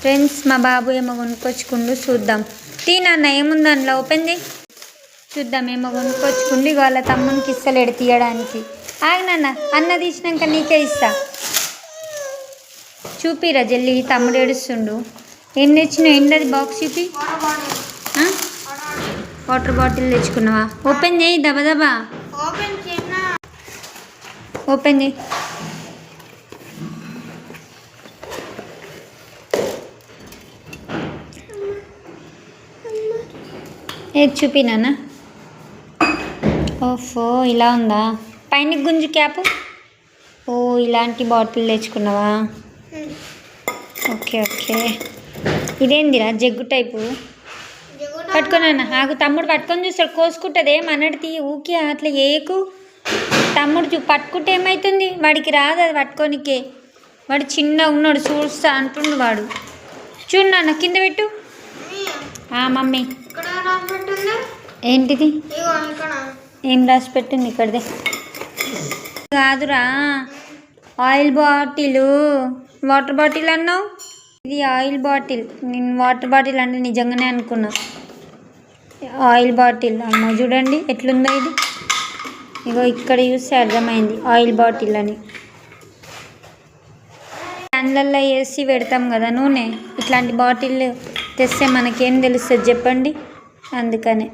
Friends మా బాబు ఏమో కొనుక్కొచ్చుకుండు చూద్దాం. తీ నాన్న ఏముంది అందులో? ఓపెన్ చేయి. చూద్దాం ఏమో కొనుక్కొచ్చుకుండు ఇక వాళ్ళ తమ్మునికి ఇస్తలేడు తీయడానికి. ఆగి నాన్న అన్న తీసినాక నీకే ఇస్తా. చూపిరా జల్లి తమ్ముడు ఏడుస్తుండు. ఏం తెచ్చినావు? ఏంటది బాక్స్ చూపి? వాటర్ బాటిల్ తెచ్చుకున్నావా? ఓపెన్ చేయి ఓపెన్ చిన్న ఓపెన్ చేయి. ఏది చూపినానా ఓఫో ఇలా ఉందా? పైన గుంజు క్యాప్. ఓ ఇలాంటి బాటిల్ తెచ్చుకున్నావా? Okay okay. ఇదేందిరా జగ్గు టైపు? పట్టుకున్నాను ఆగు తమ్ముడు పట్టుకొని చూస్తాడు. కోసుకుంటుంది. ఏమన్నది తీ ఊకే అట్లా ఏకు. తమ్ముడు చూ పట్టుకుంటే ఏమవుతుంది వాడికి రాదు అది పట్టుకోనికే. వాడు చిన్న ఉన్నాడు చూస్తా అంటుండు వాడు. చూడు నాన్న కింద పెట్టు. మమ్మీ. ఏంటిది? ఏం రాసి పెట్టింది ఇక్కడదే? కాదురా ఆయిల్ బాటిల్ వాటర్ బాటిల్ అన్నావు? ఇది ఆయిల్ బాటిల్ నేను వాటర్ బాటిల్ అంటే నిజంగానే అనుకున్నా. ఆయిల్ బాటిల్ అమ్మో చూడండి ఎట్లుందో ఇది. ఇగో ఇక్కడ చూస్తే అర్థమైంది ఆయిల్ బాటిల్ అని. క్యాన్లల్లో వేసి పెడతాం కదా నూనె. ఇట్లాంటి బాటిల్ తెస్తే మనకేం తెలుస్తుంది చెప్పండి? అందుకనే.